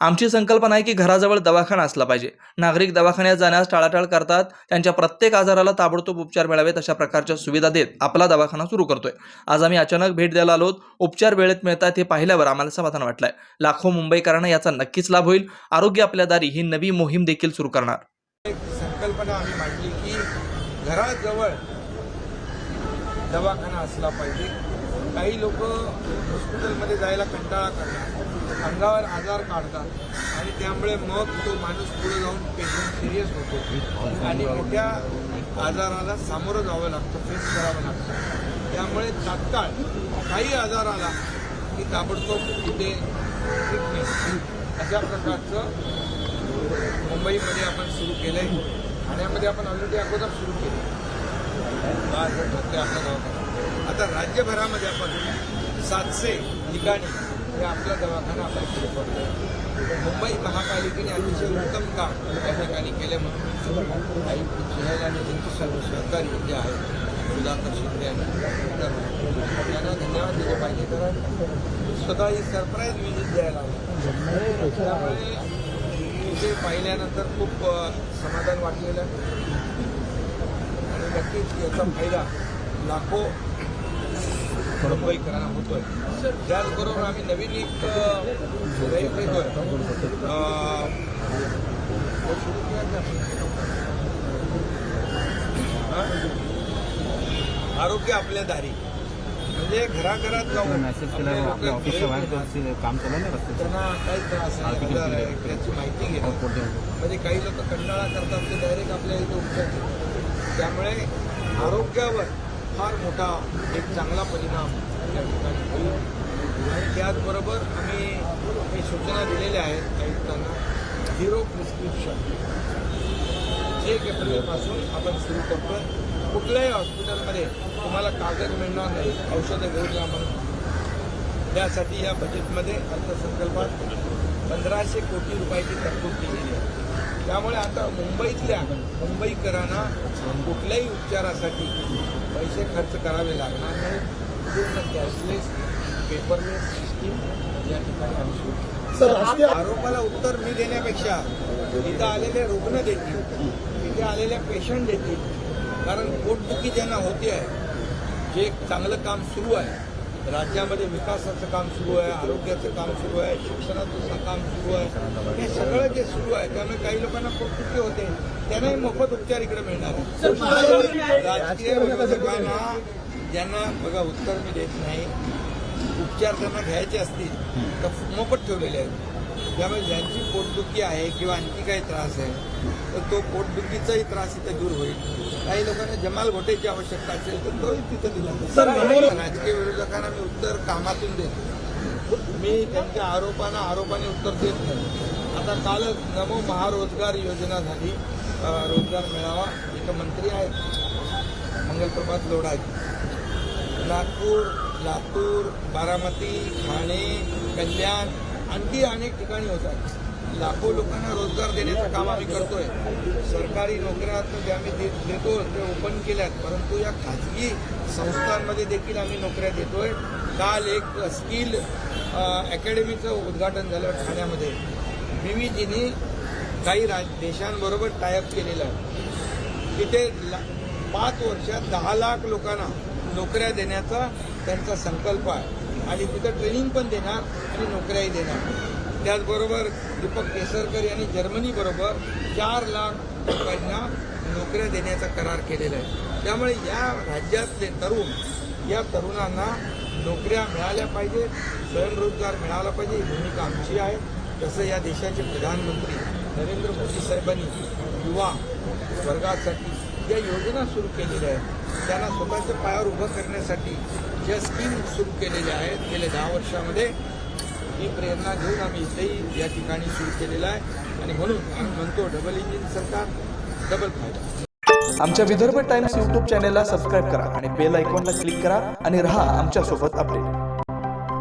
आमची संकल्पना आहे की घराजवळ दवाखाना असला पाहिजे. नागरिक दवाखान्यात जाण्यास टाळाटाळ करतात त्यांच्या प्रत्येक आजाराला ताबडतोब उपचार मिळावेत अशा प्रकारच्या सुविधा देत आपला दवाखाना सुरू करतोय. आज आम्ही अचानक भेट द्यायला आलोत उपचार वेळेत मिळतात हे पाहिल्यावर आम्हाला समाधान वाटलंय. लाखो मुंबईकरांना याचा नक्कीच लाभ होईल. आरोग्य आपल्या दारी ही नवी मोहीम देखील सुरू करणार. एक संकल्पना आम्ही मांडली की घराजवळ दवाखाना असला पाहिजे. काही लोक हॉस्पिटलमध्ये जायला कंटाळा करणार. अंगावर आजार काढतात आणि त्यामुळे मग तो माणूस पुढे जाऊन पेशंट सिरियस होतो. आणि मोठ्या आजाराला सामोरं जावं लागतं फेस करावं लागतं. त्यामुळे तात्काळ काही आजार आला की ताबडतोब तिथे ट्रीटमेंट अशा प्रकारचं मुंबईमध्ये आपण सुरू केलं आहे ठाण्यामध्ये आपण ऑलरेडी अगोदर सुरू केलं आहे आपल्या दवाखाना आता राज्यभरामध्ये आपण सातशे ठिकाणी हे आपला दवाखाना आपण सुरू पडतो मुंबई महापालिकेने अतिशय उत्तम काम त्या ठिकाणी केल्यामुळे म्हणून. काही शहर आणि त्यांचे सर्व सहकारी जे आहेत सुधाकर शिंदे आणि त्यांना धन्यवाद दिले पाहिजे. कारण स्वतः ही सरप्राईज विजिट द्यायला त्यामुळे इथे पाहिल्यानंतर खूप समाधान वाटलेलं आहे. आणि नक्कीच याचा फायदा लाखो मुंबईकरांना होतोय त्याचबरोबर आम्ही नवीन एक? हा? आरोग्य आपल्या दारी म्हणजे घराघरात जाऊन मेसेज केला आपल्या ऑफिसच्या बाहेर काम चालू आहे ना रस्त्याचं त्यांना काही त्रास. त्याची माहिती आउटपुट देऊन म्हणजे काही लोक कंटाळा करतात ते डायरेक्ट आपल्या इथे उपचार त्यामुळे आरोग्यावर फार मोठा एक चांगला परिणाम या ठिकाणी होईल. आणि त्याचबरोबर आम्ही काही सूचना दिलेल्या आहेत आयुक्तांना झिरो प्रिस्क्रिप्शन एक एप्रिलपासून आपण सुरू करतोय. कुठल्याही हॉस्पिटलमध्ये तुम्हाला कागद मिळणार नाही औषधं घेऊन म्हणून. त्यासाठी या बजेटमध्ये अर्थसंकल्पात पंधराशे कोटी रुपयाची तरतूद केलेली आहे. त्यामुळे आता मुंबईतल्या मुंबईकरांना कुठल्याही उपचारासाठी पैसे खर्च करावे लागणार नाही पूर्ण कॅशलेस पेपरलेस सिस्टीम या ठिकाणी आम्ही. आरोपाला उत्तर मी देण्यापेक्षा इथं आलेले रुग्ण देतील तिथे आलेले पेशंट देतील कारण पोटदुखी ज्यांना होते आहे जे एक चांगलं काम सुरू आहे राज्यामध्ये विकासाचं काम सुरू आहे आरोग्याचं काम सुरू आहे शिक्षणाचं काम सुरू आहे. हे सगळं जे सुरू आहे त्यामुळे काही लोकांना पोटदुखी होते. त्यांनाही मोफत उपचार इकडे मिळणार आहे राजकीय विरोधकांना ज्यांना बघा उत्तर मी देत नाही. उपचार त्यांना घ्यायचे असतील तर मोफत ठेवलेले आहेत. त्यामुळे ज्यांची पोटदुखी आहे किंवा आणखी काही त्रास आहे तर तो पोटदुखीचाही त्रास इथे दूर होईल. काही लोकांना जमाल घोटेची आवश्यकता असेल तर तोही तिथं दिला. राजकीय विरोधकांना मी उत्तर कामातून देतो. मी त्यांच्या आरोपांना आरोपाने उत्तर देत नाही. आता कालच नमो महारोजगार योजना झाली. रोजगार मेळावा. इथं मंत्री आहेत. मंगलप्रभात लोढाजी नागपूर लातूर बारामती ठाणे कल्याण आणखी अनेक ठिकाणी होतात लाखो लोकांना रोजगार देण्याचं काम आम्ही करतोय. सरकारी नोकऱ्या तर जे आम्ही देतो ते ओपन केल्यात. परंतु या खाजगी संस्थांमध्ये देखील आम्ही नोकऱ्या देतोय. काल एक स्किल अकॅडमीचं उद्घाटन झालं ठाण्यामध्ये. बीवीजीनी काही राज देशांबरोबर टायअप केलेलं आहे. तिथे ला- पाच वर्षात दहा लाख लोकांना नोकऱ्या देण्याचा त्यांचा संकल्प आहे. आणि तिथं ट्रेनिंग पण देणार आणि नोकऱ्याही देणार. त्याचबरोबर दीपक केसरकर यांनी जर्मनीबरोबर चार लाख लोकांना नोकऱ्या देण्याचा करार केलेला आहे. त्यामुळे या राज्यातले तरुण या तरुणांना नोकऱ्या मिळाल्या पाहिजेत स्वयंरोजगार मिळाला पाहिजे ही भूमिका आमची आहे. तसं या देशाचे प्रधानमंत्री नरेंद्र मोदी साहेबांनी युवा वर्गासाठी ज्या योजना सुरू केलेल्या आहेत. त्यांना स्वतःच्या पायावर उभं करण्यासाठी ज्या स्कीम सुरू केलेल्या आहेत गेल्या दहा वर्षामध्ये ही प्रेरणा घेऊन आम्ही इथेही या ठिकाणी सुरू केलेला आहे. आणि म्हणून आम्ही म्हणतो डबल इंजिन सरकार डबल फायदा. आमच्या विदर्भ टाइम्स यूट्यूब चॅनेलला सबस्क्राईब करा आणि बेल आयकॉनला क्लिक करा आणि रहा आमच्यासोबत अपडेट